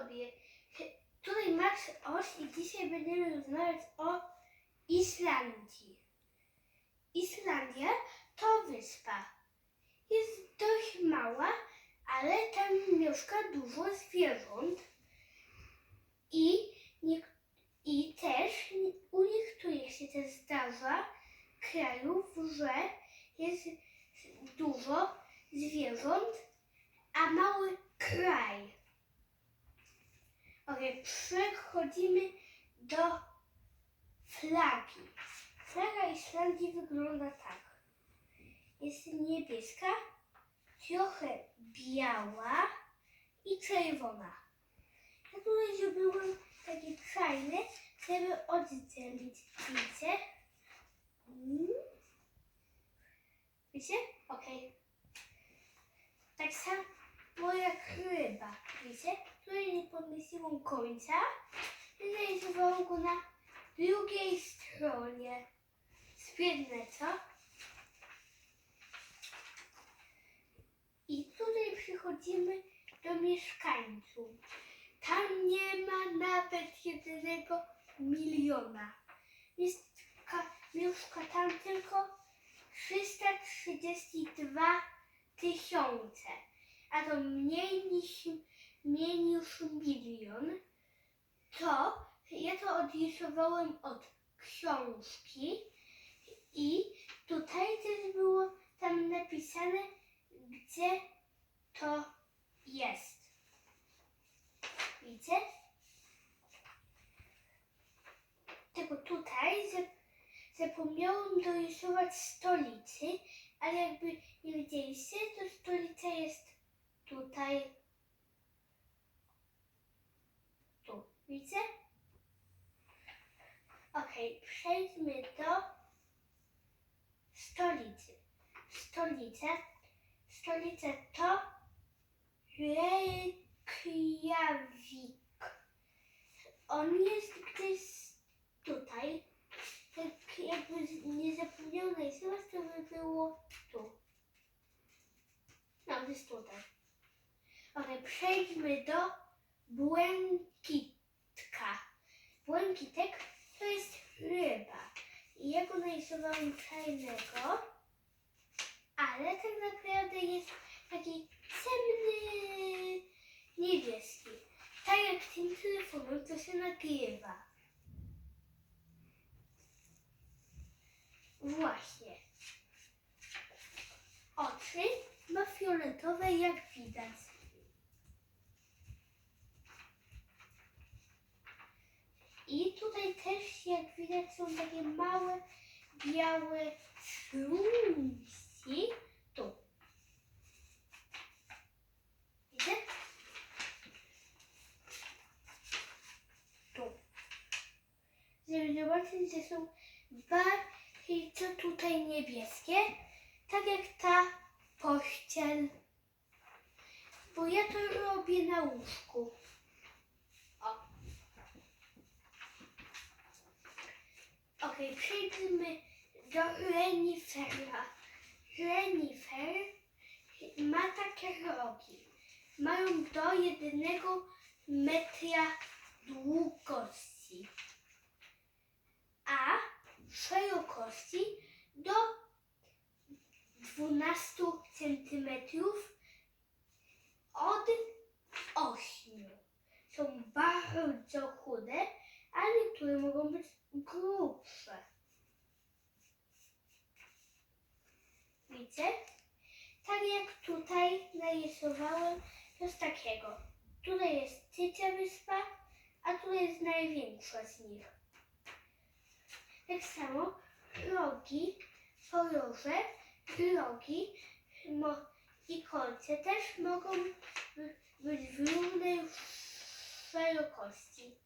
dobie. Tutaj Max Oś i dzisiaj będziemy rozmawiać o Islandii. Islandia to wyspa. Jest dość mała, ale tam mieszka dużo zwierząt i, nie, i też u niektórych się też zdarza krajów, że jest dużo zwierząt, a mały kraj. Okej, przechodzimy do flagi. Flaga Islandii wygląda tak. Jest niebieska, trochę biała i czerwona. Ja tutaj zrobiłem takie fajne, żeby oddzielić. Widzicie? Mm. Widzicie? Okej. Tak samo jak ryba. Widzicie? Tutaj nie podmyśliłam końca. Zarysowałam go na drugiej stronie. Świetne, co? I tutaj przychodzimy do mieszkańców. Tam nie ma nawet jednego miliona. Mieszka, mieszka tam tylko 332 tysiące, a to mniej niż, mniej niż milion. To ja to odrysowałem od książki i tutaj też było tam napisane, gdzie to jest. Widzicie? Tylko tutaj za- zapomniałam dorysować stolicy, ale jakby nie widzieliście, to stolica jest tutaj. Tu. Widzicie? Okej, przejdźmy do stolicy. Stolica. Stolica to Reykjavik. On jest gdzieś tutaj. Tak jakby nie zapomniał narysować, to by było tu. No, gdzieś tutaj. Okej, przejdźmy do błękitka. Błękitek to jest ryba. I ja go narysowałam czarnego, ale tak naprawdę jest taki ciemny niebieski. Tak jak tym telefonem, to się nagrywa. Właśnie. Oczy ma fioletowe, jak widać. I tutaj też, jak widać, są takie małe, białe szlumści. Tu. Widzicie? Tu. Żeby zobaczyć, że są bardzo tutaj niebieskie, tak jak ta pościel. Bo ja to robię na łóżku. Okej, przejdźmy do renifera. Renifer ma takie rogi. Mają do jednego metra długości, a szerokości do 12 centymetrów od 8. Są bardzo chude, a niektóre mogą być grubsze. Widzicie? Tak jak tutaj narysowałem coś takiego. Tutaj jest trzecia wyspa, a tutaj jest największa z nich. Tak samo rogi, poroże, rogi mo- i kolce też mogą by- być w równej szerokości.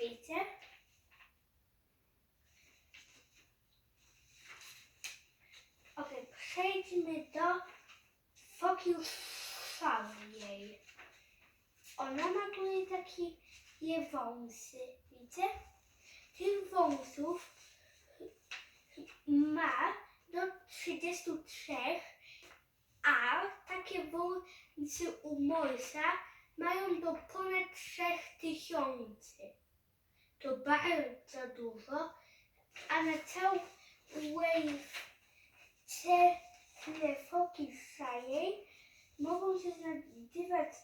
Wiecie? Ok, przejdźmy do foki szalnej. Ona ma tutaj takie wąsy, widzicie? Tych wąsów ma do 33, a takie wąsy u Morsa mają do ponad 3000. To bardzo dużo, a na całej tle foki szajej mogą się znajdować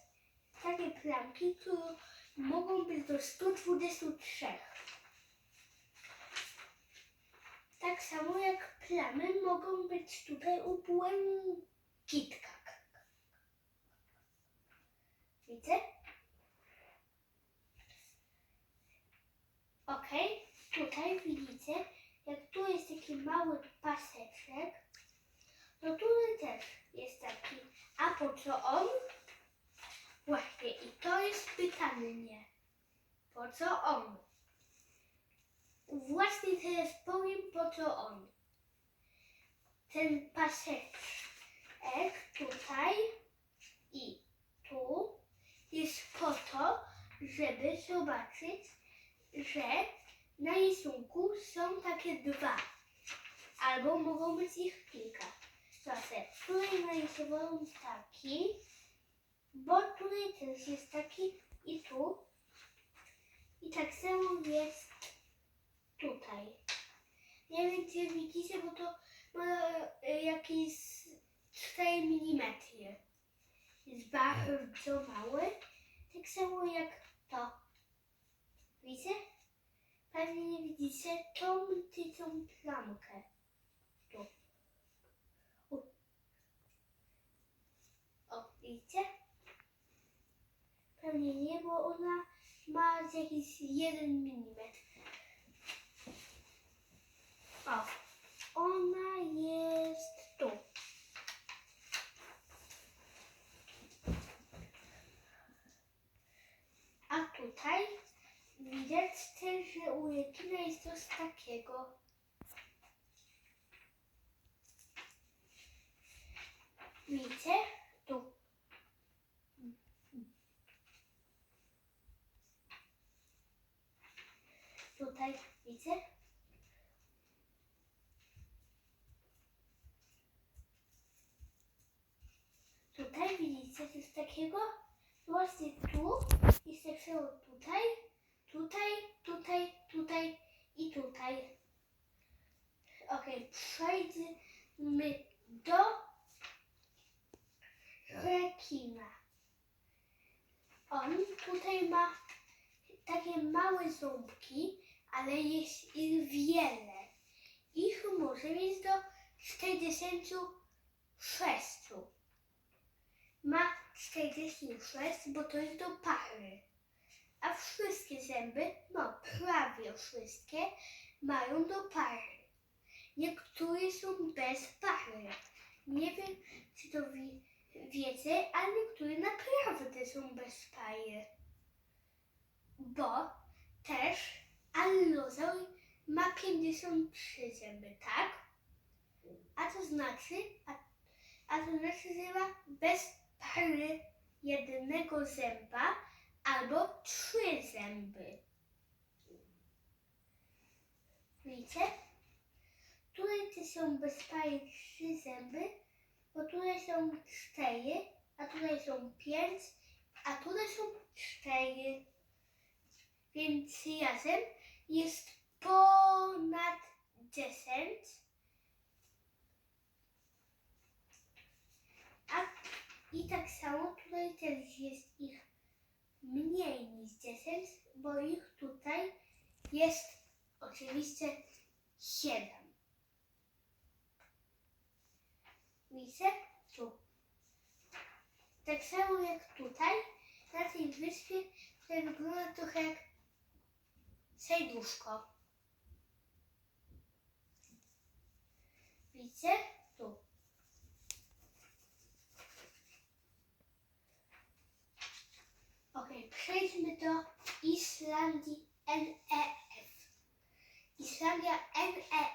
takie plamki, które mogą być do 123. Tak samo jak plamy mogą być tutaj u błękitkach. Widzę? Ok, tutaj widzicie, jak tu jest taki mały paseczek, to tutaj też jest taki. A po co on? Właśnie, i to jest pytanie. Po co on? Właśnie teraz powiem, po co on. Ten paseczek tutaj i tu jest po to, żeby zobaczyć, że na rysunku są takie dwa. Albo mogą być ich kilka. Zobaczcie, tutaj narysowałem taki, bo tutaj też jest taki i tu. I tak samo jest tutaj. Nie wiem, czy widzicie, bo to ma e, jakieś 4 mm. Jest bardzo mały. Tak samo jak to. Widzicie? Pewnie nie widzicie tą tycą plamkę. Tu. U. O, widzicie? Pewnie nie, bo ona ma jakiś 1 mm. O, ona jest tu. A tutaj widać też, że u rekina jest coś takiego. Widzicie? Tu. Tutaj, widzicie? Tutaj widzicie coś takiego? Właśnie tu tak samo tutaj, tutaj, tutaj, tutaj i tutaj. Ok, przejdźmy do rekina. On tutaj ma takie małe ząbki, ale jest ich wiele. Ich może mieć do 46 ma 46, bo to jest do pary. A wszystkie zęby, no prawie wszystkie, mają do pary. Niektóre są bez pary. Nie wiem, czy to wi- wiecie, ale niektóre naprawdę są bez pary. Bo też allozaur ma 53 zęby, tak? A to znaczy, a, a to znaczy, że ma bez pary jednego zęba albo trzy zęby. Widzicie? Tutaj te są bez pary trzy zęby, bo tutaj są cztery, a tutaj są pięć, a tutaj są cztery. Więc razem jest ponad dziesięć. A i tak samo tutaj też jest ich mniej niż 10, bo ich tutaj jest oczywiście 7. Widzicie? Tu. Tak samo jak tutaj, na tej wyspie, tutaj wygląda trochę jak serduszko. Widzicie? Tu. Ok, przejdźmy do Islandii NEF. Islandia NEF